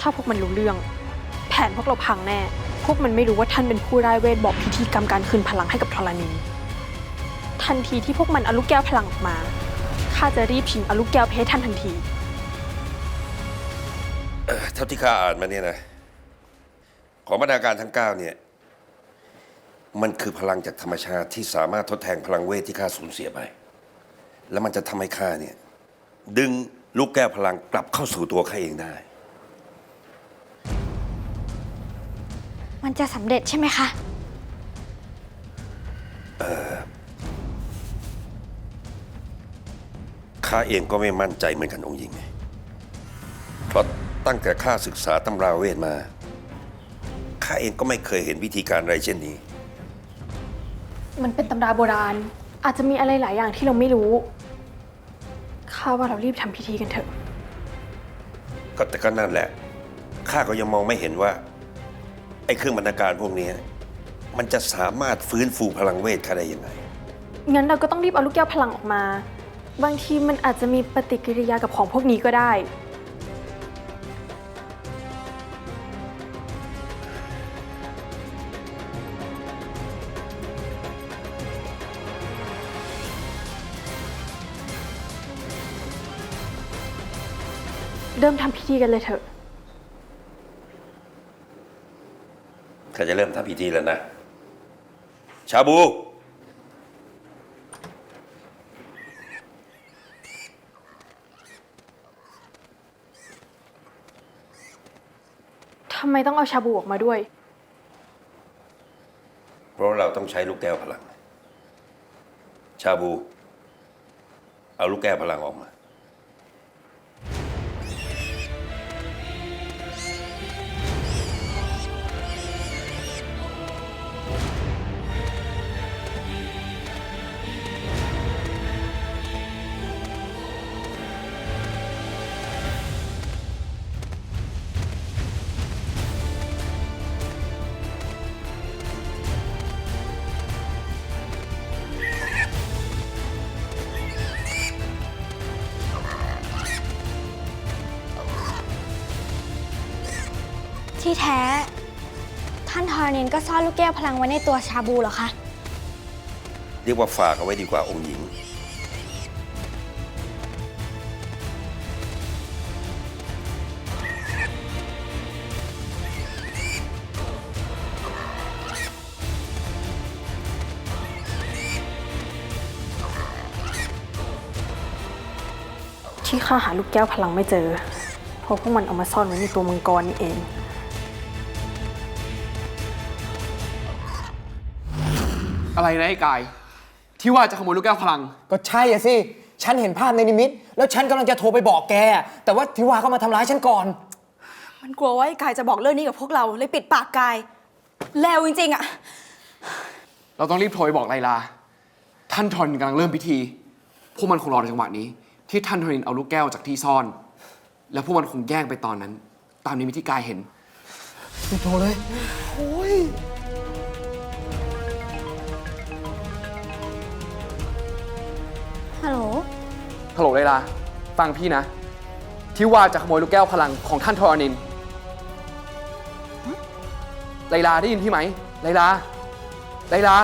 ถ้าพวกมันรู้เรื่อง แผนพวกเราพังแน่ พวกมันไม่รู้ว่าท่านเป็นผู้ร้ายเวทบอกพิธีกรรมการคืนพลังให้กับธรณี ทันทีที่พวกมันเอาลูกแก้วพลังออกมา ข้าจะรีบชิงเอาลูกแก้วไปให้ท่านทันทีเท่าที่ข้าอ่านมาเนี่ยนะ ของบรรณาการทั้ง9เนี่ย มันคือพลังจากธรรมชาติที่สามารถทดแทนพลังเวทที่ข้าสูญเสียไป แล้วมันจะทำให้ข้าเนี่ย ดึงลูกแก้วพลังกลับเข้าสู่ตัวข้าเองได้ มันจะสำเร็จใช่ไหมคะ ข้าเองก็ไม่มั่นใจเหมือนกันองค์หญิง เพราะตั้งแต่ข้าศึกษาตำราเวทมา ข้าเองก็ไม่เคยเห็นวิธีการอะไรเช่นนี้ มันเป็นตำราโบราณ อาจจะมีอะไรหลายอย่างที่เราไม่รู้ ข้าว่าเรารีบทำพิธีกันเถอะ ก็แต่ก็นั่นแหละ ข้าก็ยังมองไม่เห็นว่าไอ้เครื่องบรรณาการพวกนี้ มันจะสามารถฟื้นฟูพลังเวทข้าได้ยังไง งั้นเราก็ต้องรีบเอาลูกแก้วพลังออกมา บางทีมันอาจจะมีปฏิกิริยากับของพวกนี้ก็ได้ เริ่มทำพิธีกันเลยเถอะ ข้าจะเริ่มทำพิธีแล้วนะ ชาบู ทำไมต้องเอาชาบูออกมาด้วย เพราะเราต้องใช้ลูกแก้วพลัง ชาบู เอาลูกแก้วพลังออกมา ที่แท้ ท่านทอร์นินก็ซ่อนลูกแก้วพลังไว้ในตัวชาบูเหรอคะ เรียกว่าฝากเอาไว้ดีกว่าองค์หญิง ที่ข้าหาลูกแก้วพลังไม่เจอเพราะพวกมันเอามาซ่อนไว้ในตัวมังกรนี่เอง อะไรนะไอ้กาย ที่ว่าจะขโมยลูกแก้วพลัง ก็ใช่อะสิ ฉันเห็นภาพในนิมิต แล้วฉันกำลังจะโทรไปบอกแก แต่ว่าทิวาเข้ามาทำร้ายฉันก่อน มันกลัวว่าไอ้กายจะบอกเรื่องนี้กับพวกเราเลยปิดปากกาย แล้วจริงๆอะเราต้องรีบโทรไปบอกไลลา ท่านทอนินกำลังเริ่มพิธี พวกมันคงรอในจังหวะนี้ ที่ท่านทอนินเอาลูกแก้วจากที่ซ่อน แล้วพวกมันคงแย่งไปตอนนั้น ตามนิมิตที่กายเห็น โทรเลย ฮัลโหล ฮัลโหลไลลา ฟังพี่นะ ที่ว่าจะขโมยลูกแก้วพลังของท่านทอนิน ไลลาได้ยินพี่ไหม ไลลา ไลลา